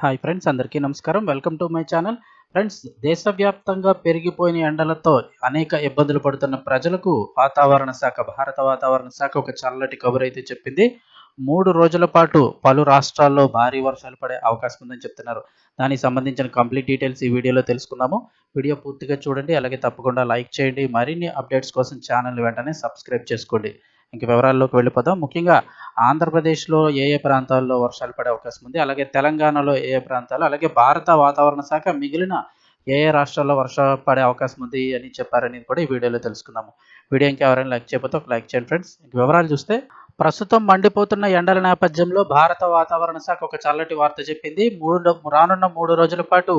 Hi friends అందరికీ నమస్కారం. Welcome to my channel friends దేశవ్యాప్తంగా పెరిగిపోయిన ఎండలతో అనేక ఇబ్బందులు పడుతున్న ప్రజలకు వాతావరణ శాఖ భారత వాతావరణ శాఖ ఒక చల్లటి కబురు అయితే చెప్పింది. మూడు రోజుల పాటు పలు రాష్ట్రాల్లో భారీ వర్షాలు పడే అవకాశం ఉందని చెప్తున్నారు. దానికి సంబంధించిన కంప్లీట్ డీటెయిల్స్ ఈ వీడియోలో తెలుసుకుందాము. వీడియో పూర్తిగా చూడండి అలాగే తప్పకుండా లైక్ చేయండి. మరిన్ని అప్డేట్స్ కోసం ఛానల్ వెంటనే సబ్స్క్రైబ్ చేసుకోండి. ఇంక వివరాల్లోకి వెళ్ళిపోదాం. ముఖ్యంగా ఆంధ్రప్రదేశ్లో ఏ ఏ ప్రాంతాల్లో వర్షాలు పడే అవకాశం ఉంది? అలాగే తెలంగాణలో ఏ ఏ ప్రాంతాలు? అలాగే భారత వాతావరణ శాఖ మిగిలిన ఏ ఏ రాష్ట్రాల్లో వర్షం పడే అవకాశం ఉంది అని చెప్పారనేది కూడా ఈ వీడియోలో తెలుసుకుందాము. వీడియో ఇంకా ఎవరైనా లైక్ చేయకపోతే ఒక లైక్ చేయండి ఫ్రెండ్స్. ఇంక వివరాలు చూస్తే ప్రస్తుతం మండిపోతున్న ఎండల నేపథ్యంలో భారత వాతావరణ శాఖ ఒక చల్లటి వార్త చెప్పింది. మూడు రానున్న మూడు రోజుల పాటు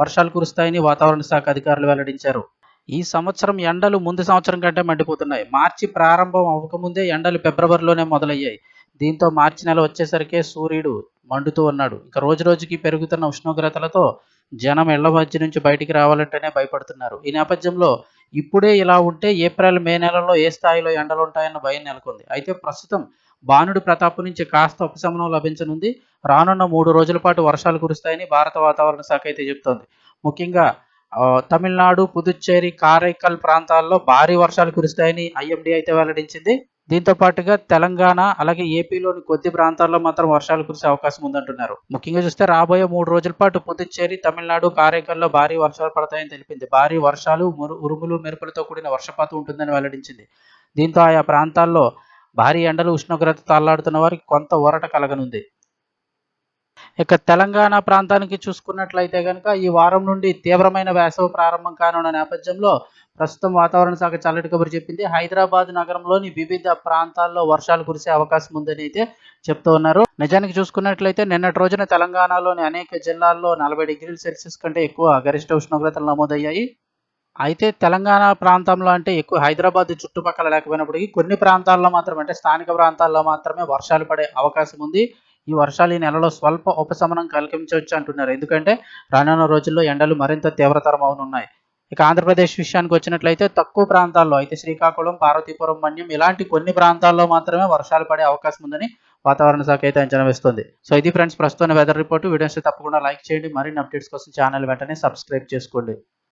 వర్షాలు కురుస్తాయని వాతావరణ శాఖ అధికారులు వెల్లడించారు. ఈ సంవత్సరం ఎండలు ముందు సంవత్సరం కంటే మండిపోతున్నాయి. మార్చి ప్రారంభం అవ్వకముందే ఎండలు ఫిబ్రవరిలోనే మొదలయ్యాయి. దీంతో మార్చి నెల వచ్చేసరికే సూర్యుడు మండుతూ ఉన్నాడు. ఇక రోజు రోజుకి పెరుగుతున్న ఉష్ణోగ్రతలతో జనం ఇళ్ళ మధ్య నుంచి బయటికి రావాలంటేనే భయపడుతున్నారు. ఈ నేపథ్యంలో ఇప్పుడే ఇలా ఉంటే ఏప్రిల్ మే నెలలో ఏ స్థాయిలో ఎండలు ఉంటాయన్న భయం నెలకొంది. అయితే ప్రస్తుతం బాణుడి ప్రతాపు నుంచి కాస్త ఉపశమనం లభించనుంది. రానున్న మూడు రోజుల పాటు వర్షాలు కురుస్తాయని భారత వాతావరణ శాఖ అయితే చెబుతోంది. ముఖ్యంగా తమిళనాడు పుదుచ్చేరి కారైకల్ ప్రాంతాల్లో భారీ వర్షాలు కురుస్తాయని ఐఎండీ అయితే వెల్లడించింది. దీంతో పాటుగా తెలంగాణ అలాగే ఏపీలోని కొద్ది ప్రాంతాల్లో మాత్రం వర్షాలు కురిసే అవకాశం ఉందంటున్నారు. ముఖ్యంగా చూస్తే రాబోయే మూడు రోజుల పాటు పుదుచ్చేరి తమిళనాడు కారైకల్లో భారీ వర్షాలు పడతాయని తెలిపింది. భారీ వర్షాలు ఉరుములు మెరుపులతో కూడిన వర్షపాతం ఉంటుందని వెల్లడించింది. దీంతో ఆయా ప్రాంతాల్లో భారీ ఎండలు ఉష్ణోగ్రత తల్లాడుతున్న వారికి కొంత ఊరట కలగనుంది. ఇక తెలంగాణ ప్రాంతానికి చూసుకున్నట్లయితే కనుక ఈ వారం నుండి తీవ్రమైన వేసవి ప్రారంభం కానున్న నేపథ్యంలో ప్రస్తుతం వాతావరణ శాఖ చల్లటి కబురు చెప్పింది. హైదరాబాద్ నగరంలోని వివిధ ప్రాంతాల్లో వర్షాలు కురిసే అవకాశం ఉందని అయితే చెప్తూ ఉన్నారు. నిజానికి చూసుకున్నట్లయితే నిన్నటి రోజున తెలంగాణలోని అనేక జిల్లాల్లో నలభై డిగ్రీల సెల్సియస్ కంటే ఎక్కువ గరిష్ట ఉష్ణోగ్రతలు నమోదయ్యాయి. అయితే తెలంగాణ ప్రాంతంలో అంటే ఎక్కువ హైదరాబాద్ చుట్టుపక్కల లేకపోయినప్పటికీ కొన్ని ప్రాంతాల్లో మాత్రం అంటే స్థానిక ప్రాంతాల్లో మాత్రమే వర్షాలు పడే అవకాశం ఉంది. ఈ వర్షాలు ఈ నెలలో స్వల్ప ఉపశమనం కలిగించవచ్చు అంటున్నారు. ఎందుకంటే రానున్న రోజుల్లో ఎండలు మరింత తీవ్రతరం అవనున్నాయి ఇక ఆంధ్రప్రదేశ్ విషయానికి వచ్చినట్లయితే తక్కువ ప్రాంతాల్లో అయితే శ్రీకాకుళం పార్వతీపురం మన్యం ఇలాంటి కొన్ని ప్రాంతాల్లో మాత్రమే వర్షాలు పడే అవకాశం ఉందని వాతావరణ శాఖ అయితే అంచనా వేస్తుంది. సో ఇది ఫ్రెండ్స్ ప్రస్తుతం వెదర్ రిపోర్ట్ వీడియోస్ తప్పకుండా లైక్ చేయండి. మరిన్ని అప్డేట్స్ కోసం ఛానల్ వెంటనే సబ్స్క్రైబ్ చేసుకోండి.